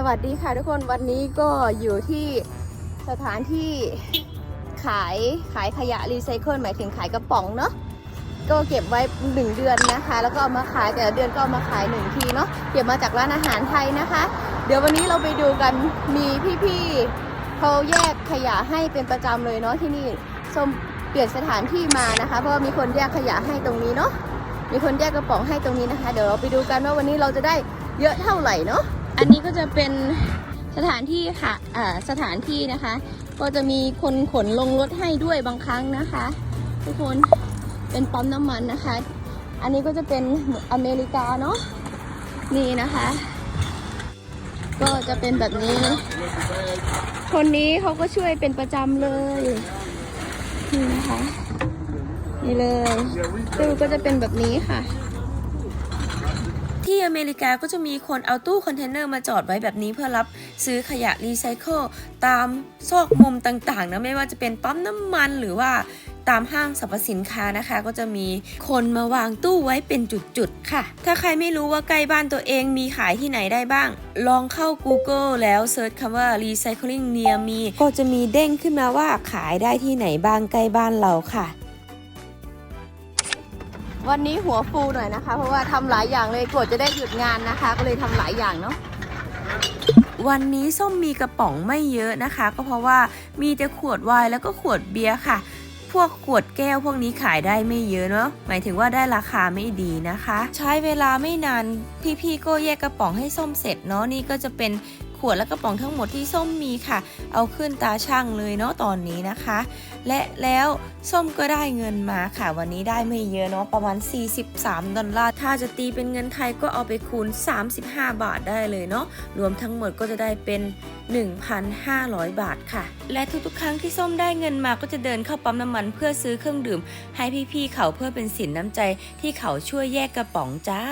สวัสดีค่ะทุกคนวันนี้ก็อยู่ที่สถานที่ขายขายขยะรีไซเคิลหมายถึงขายกระป๋องเนาะก็เก็บไว้หนึ่งเดือนนะคะ แล้วก็เอามาขายแต่ละเดือนก็เอามาขายหนึ่งทีเนาะเก็บมาจากร้านอาหารไทยนะคะ เดี๋ยววันนี้เราไปดูกันมีพี่ๆเขาแยกขยะให้เป็นประจำเลยเนาะที่นี่ส้มเปลี่ยนสถานที่มานะคะ เพราะมีคนแยกขยะให้ตรงนี้เนาะมีคนแยกกระป๋องให้ตรงนี้นะคะ เดี๋ยวเราไปดูกันว่าวันนี้เราจะได้เยอะเท่าไหร่เนาะ อันนี้ก็จะเป็นสถานที่ค่ะสถานที่นะคะ ก็จะมีคนขนลงรถให้ด้วยบางครั้งนะคะ ทุกคนเป็นปั๊มน้ำมันนะคะ อันนี้ก็จะเป็นอเมริกาเนาะนี่นะคะ ก็จะเป็นแบบนี้ คนนี้เขาก็ช่วยเป็นประจำเลยนี่นะคะนี่เลยตู้ก็จะเป็นแบบนี้ค่ะ ที่อเมริกาก็จะมีคนเอาตู้คอนเทนเนอร์มาจอดไว้แบบนี้เพื่อรับซื้อขยะรีไซเคิลตามซอกมุมต่างๆนะไม่ว่าจะเป็นปั๊มน้ำมันหรือว่าตามห้างสรรพสินค้านะคะ ก็จะมีคนมาวางตู้ไว้เป็นจุดๆค่ะ ถ้าใครไม่รู้ว่าใกล้บ้านตัวเองมีขายที่ไหนได้บ้าง ลองเข้า Google แล้วเซิร์ชคำว่า recycling near me ก็จะมีเด้งขึ้นมาว่าขายได้ที่ไหนบ้างใกล้บ้านเราค่ะ วันนี้หัวฟูหน่อยนะคะ เพราะว่าทำหลายอย่างเลยกวดจะได้หยุดงานนะคะ ก็เลยทำหลายอย่างเนาะวันนี้ส้มมีกระป๋องไม่เยอะนะคะ ก็เพราะว่ามีแต่ขวดไวน์แล้วก็ขวดเบียร์ค่ะ พวกขวดแก้วพวกนี้ขายได้ไม่เยอะเนาะหมายถึงว่าได้ราคาไม่ดีนะคะ ใช้เวลาไม่นานพี่ๆก็แยกกระป๋องให้ส้มเสร็จเนาะนี่ก็จะเป็นขวดและกระป๋องทั้งหมดที่ส้มมีค่ะ เอาขึ้นตาช่างเลยเนาะตอนนี้นะคะ และแล้วส้มก็ได้เงินมาค่ะ วันนี้ได้ไม่เยอะเนาะประมาณ 43 ดอลลาร์ ถ้าจะตีเป็นเงินไทยก็เอาไปคูณ 35 บาทได้เลยเนาะ รวมทั้งหมดก็จะได้เป็น 1,500 บาทค่ะ และทุกๆ ครั้งที่ส้มได้เงินมาก็จะเดินเข้าปั๊มน้ำมันมันเพื่อซื้อเครื่องดื่ม ให้พี่ๆเขาเพื่อเป็นสินน้ำใจที่เขาช่วยแยกกระป๋องจ้า